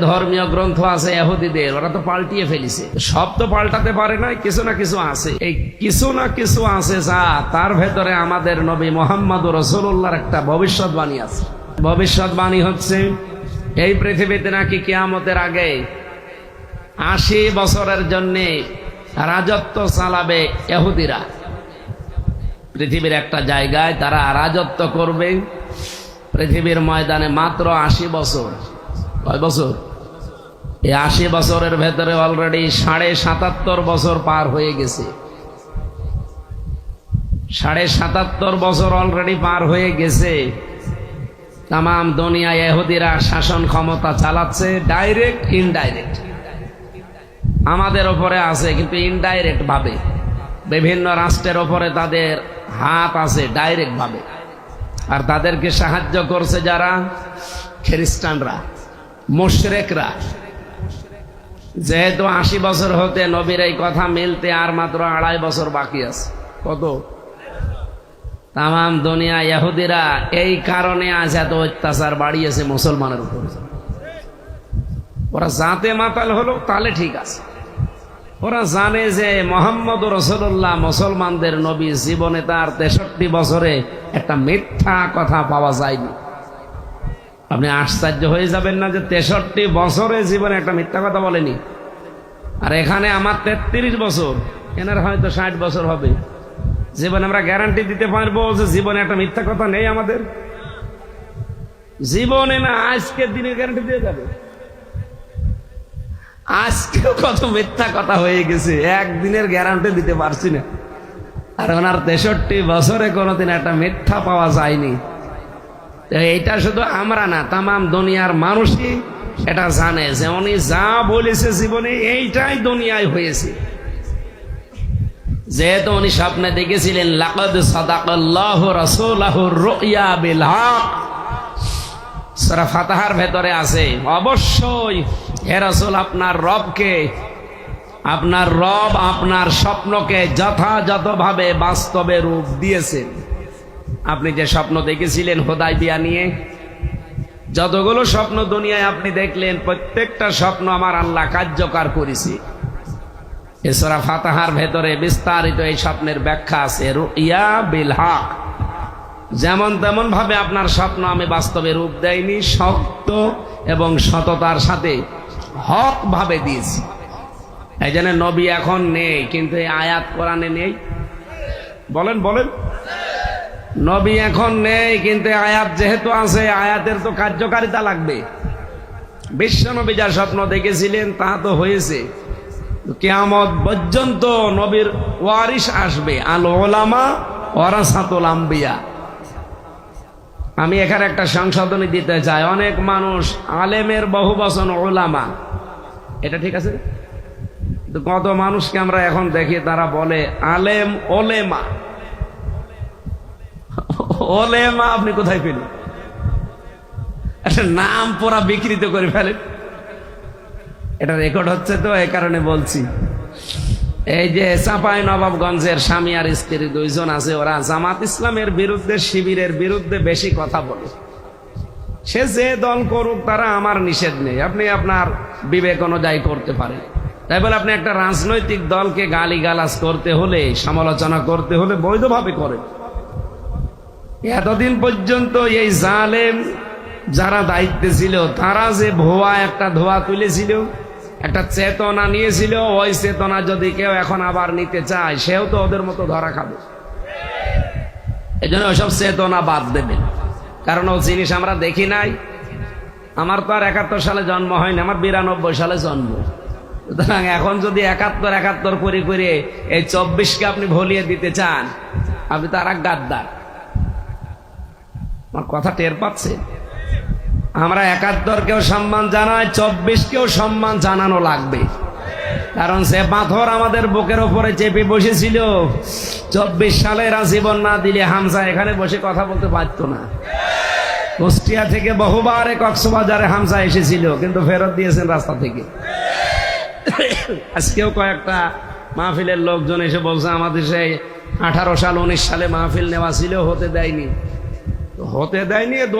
ধর্মীয় গ্রন্থ আছে এহুদিদের ওরা তো পাল্টিয়ে ফেলিছে। সব তো পাল্টাতে পারে না কিছু না কিছু আছে। এই কিছু না কিছু আছে যা তার ভেতরে আমাদের নবী মোহাম্মদ রসুল্লাহর একটা ভবিষ্যৎবাণী আছে। ভবিষ্যৎবাণী হচ্ছে, এই পৃথিবীতে নাকি কিয়ামতের আগে আশি বছরের জন্যে রাজত্ব চালাবে এহুদিরা পৃথিবীর একটা জায়গায় তারা রাজত্ব করবে। পৃথিবীর ময়দানে মাত্র আশি বছর। কয় বছর? এই আশি বছরের ভেতরে অলরেডি সাড়ে সাতাত্তর বছর পার হয়ে গেছে। সাড়ে সাতাত্তর বছর অলরেডি পার হয়ে গেছে। তাম দুনিয়া এহুদিরা শাসন ক্ষমতা চালাচ্ছে ডাইরেক্ট ইনডাইরেক্ট আমাদের ওপরে আছে, কিন্তু ইনডাইরেক্ট ভাবে। বিভিন্ন রাষ্ট্রের ওপরে তাদের হাত আছে ডাইরেক্ট ভাবে। আর তাদেরকে সাহায্য করছে যারা? খ্রিস্টানরা, মুশরেকরা। যেহেতু আশি বছর হতে নবীর এই কথা মিলতে আর মাত্র আড়াই বছর বাকি আছে। কত? তাম দুনিয়া ইহুদিরা এই কারণে আজ এত অত্যাচার বাড়িয়েছে মুসলমানের উপর। ওরা জাতে মাতাল হলো তাহলে ঠিক আছে। ওরা জানে যে মোহাম্মদ রসুল্লাহ মুসলমানদের নবী জীবনে তার তেষট্টি বছরে একটা মিথ্যা কথা পাওয়া যায়নি। আপনি আশ্চর্য হয়ে যাবেন না যে তেষট্টি বছরে জীবনে একটা মিথ্যা কথা বলেনি। আর এখানে আমার তেত্রিশ বছর, এনার হয়তো ষাট বছর হবে। জীবনে আমরা গ্যারান্টি দিতে পারব যে জীবনে একটা মিথ্যা কথা নেই আমাদের। জীবনে না আজকের দিনের গ্যারান্টি দিয়ে যাবে। আজকেও কত মিথ্যা কথা হয়ে গেছে, একদিনের গ্যারান্টি দিতে পারছি না। আর ওনার তেষট্টি বছরে কোনোদিন একটা মিথ্যা পাওয়া যায়নি। তো এইটা শুধু আমরা না তাম দুনিয়ার মানুষই এটা জানে যে উনি যা বলেছে জীবনে এইটাই দুনিয়ায় হয়েছে। যেহেতু উনি স্বপ্নে দেখেছিলেন ভেতরে আছে, অবশ্যই হে আপনার রবকে, আপনার রব আপনার স্বপ্নকে যথাযথভাবে বাস্তবে রূপ দিয়েছেন। আপনি যে স্বপ্ন দেখেছিলেন হোদাই বিয়া নিয়ে, যতগুলো স্বপ্ন দুনিয়ায় আপনি দেখলেন, প্রত্যেকটা স্বপ্ন আমার আল্লাহ কার্যকর করেছি। এছাড়া ফাতাহার ভেতরে বিস্তারিত এই স্বপ্নের ব্যাখ্যা আছে ইয়া বিল হক। যেমন তেমন ভাবে আপনার স্বপ্ন আমি বাস্তবে রূপ দেয়নি সত্য এবং সততার সাথে হক ভাবে দিয়েছি। এই জন্য নবী এখন নেই, কিন্তু এই আয়াত কোরআনে নেই। বলেন বলেন। নবী এখন নেই, কিন্তু আয়াত যেহেতু আছে আয়াতের তো কার্যকারিতা লাগবে। বিশ্ব নবী যা স্বপ্ন দেখেছিলেন, তা তো হয়েছে। কেয়ামত পর্যন্ত নবীর ওয়ারিস আসবে, আল ওলামা ওয়ারাসাতুল আম্বিয়া। আমি এখানে একটা সংশোধনী দিতে চাই। অনেক মানুষ, আলেমের বহু বচন ওলামা। এটা ঠিক আছে? কত মানুষকে আমরা এখন দেখি, তারা বলে, আলেম ওলেমা। ওলেমা আপনি কোথায় পেলেন? একটা নাম পুরা বিকৃত করে ফেলেন। এটা রেকর্ড হচ্ছে তো এই কারণে বলছি। এই যে চাপাই নবাবগঞ্জের স্বামী আর স্ত্রী দুইজন আছে, ওরা জামাত ইসলামের বিরুদ্ধে, শিবিরের বিরুদ্ধে বেশি কথা বলে। সে যে দল করুক, তারা আমার নিষেধ নেই। আপনি আপনার বিবেক অনুযায়ী করতে পারেন। তাই বলে আপনি একটা রাজনৈতিক দলকে গালি গালাজ করতে হলে, সমালোচনা করতে হলে বৈধভাবে করেন। এতদিন পর্যন্ত এই জালেম যারা দায়িত্বে ছিল, তারা যে ভুয়া একটা ধোয়া তুলেছিল, একটা চেতনা নিয়েছিল, ওই চেতনা যদি কেউ এখন আবার নিতে চায়, সেও তো ওদের মতো ধরা খাবে। এই জন্য ওইসব চেতনা বাদ দেবেন। কারণ ও জিনিস আমরা দেখি নাই। আমার তো আর একাত্তর সালে জন্ম হয়নি, আমার বিরানব্বই সালে জন্ম। সুতরাং এখন যদি একাত্তর একাত্তর করে করে এই চব্বিশকে আপনি ভলিয়ে দিতে চান, আপনি তো আর এক গাদ্দার। আমার কথা টের পাচ্ছে? আমরা একাত্তরকেও সম্মান জানাই চব্বিশকেও সম্মান জানানো লাগবে। কারণ সে পাথর আমাদের বুকের ওপরে চেপে বসেছিল। চব্বিশ সালে এরা জীবন না দিলে হামসা এখানে বসে কথা বলতে পারতো না। কুষ্টিয়া থেকে বহুবার কক্সবাজারে হামসা এসেছিল, কিন্তু ফেরত দিয়েছেন রাস্তা থেকে। আজকেও কয়েকটা মাহফিলের লোকজন এসে বলছে, আমাদের সেই আঠারো সাল, উনিশ সালে মাহফিল নেওয়া ছিল, হতে দেয়নি। হতে দেয়নি